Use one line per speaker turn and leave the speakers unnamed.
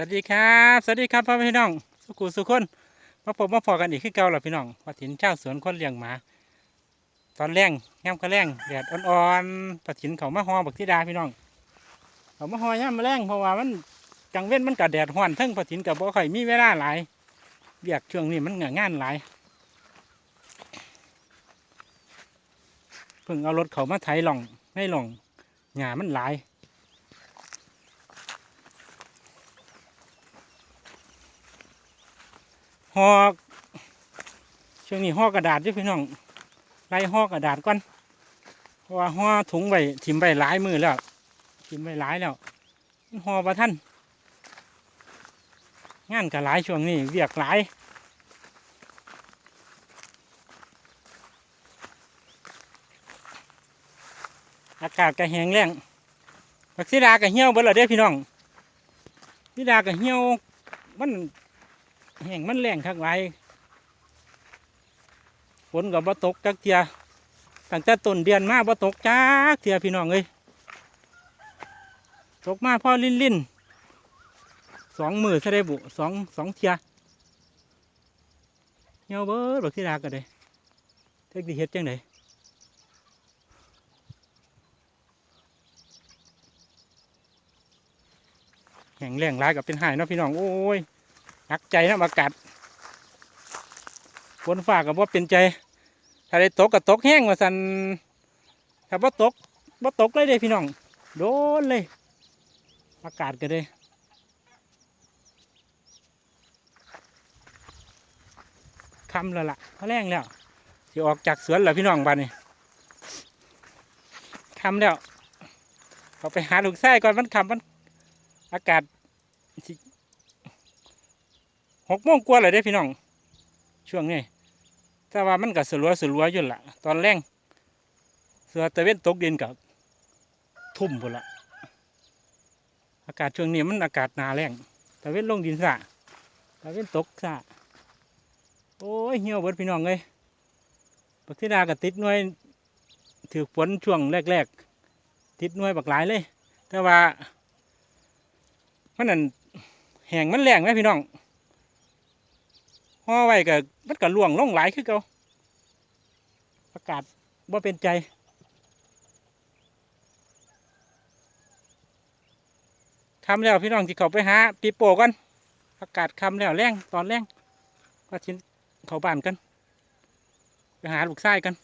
สวัสดีครับ สวัสดีครับพ่อพี่น้อง สุขุสุขคนมาพบมาพอกันอีกขึ้นเก่าแล้วพี่น้องว่าถินเจ้าสวนคนเลี้ยงหมา ตอนแรงย่ำก็แรงแดดอ่อนๆปะถินเขามาหอบักทิดาพี่น้องเขามาหอย่ำมาแรงเพราะว่ามันจังเว้นมันกับแดดห้อนทั้งปะถินกับบ่ค่อยมีเวลาหลายเบียกช่วงนี้มันเหงางานหลายเพิ่งเอารถเขามาไถหล่องให้หล่องหญ้ามันหลาย ห่อช่วงนี้ห่อกระดาษด้วยพี่น้องไล่ห่อกระดาษก่อนเพราะว่าห่อถุงใบถิ่มใบหลายมือแล้วถิ่มใบหลายแล้วห่อประท่านงานก็หลายช่วงนี้เวียกหลายอากาศก็แห้งแล้งบักซีดาก็เหี่ยวเบิดแล้วเด้พี่น้องซีดาก็เหี่ยวมัน แห้งมันแรงคักไรฝนกับบ่ตกจักเทียตั้งแต่ต้นเดือนมาบ่ตกจักเทียพี่น้องเอ้ยตกมาพ่อลิ้นลิ้นสองมือซะได้บุสองสองเทียเหี่ยวเบิดบักที่ดาก็ได้เทคดิเฮ็ดจังไดแห้งแรงร้ายกับเป็นหายเนาะพี่น้อง โอ้ย นักใจนะอากาศฝนฟ้ากับว่าเป็นใจ ถ้าได้ตกก็ตกแห้งว่าสันถ้าบ่ตกบ่ตกเลยเด้พี่น้อง โดนเลย อากาศก็เลยคำแล้วล่ะพอแรงแล้วสิออกจากสวนแล้วพี่น้องบ้านนี้คำแล้วเขาไปหาลูกไส้ก่อนมันคำมัน อากาศ หกโมงกว่าเลยได้พี่น้อง ช่วงนี้แต่ว่ามันก็สลัวสลัวอยู่ละตอนแรงเสือตะเวนตกดินกับทุ่มหมดละอากาศช่วงนี้มันอากาศหนาแรงตะเวนลงดินสะตะเวนตกสะโอ้ยเหี่ยวเบิดพี่น้องเลยปักทิดากับติดน่วยถือฝนช่วงแรกๆ ติดน่วยบักหลายเลย แต่ว่ามันนั่นแห้งมันแรงไหมพี่น้อง ห่อไว้ก็มันก็ล่วงล่องหลายคือเก่าอากาศว่าเป็นใจคำแล้วพี่น้องที่เขาไปหาปีโป้กันประกาศคำแล้วแรงตอนแรงก็ชิ้นเขาบ้านกันไปหาลูกไส้กัน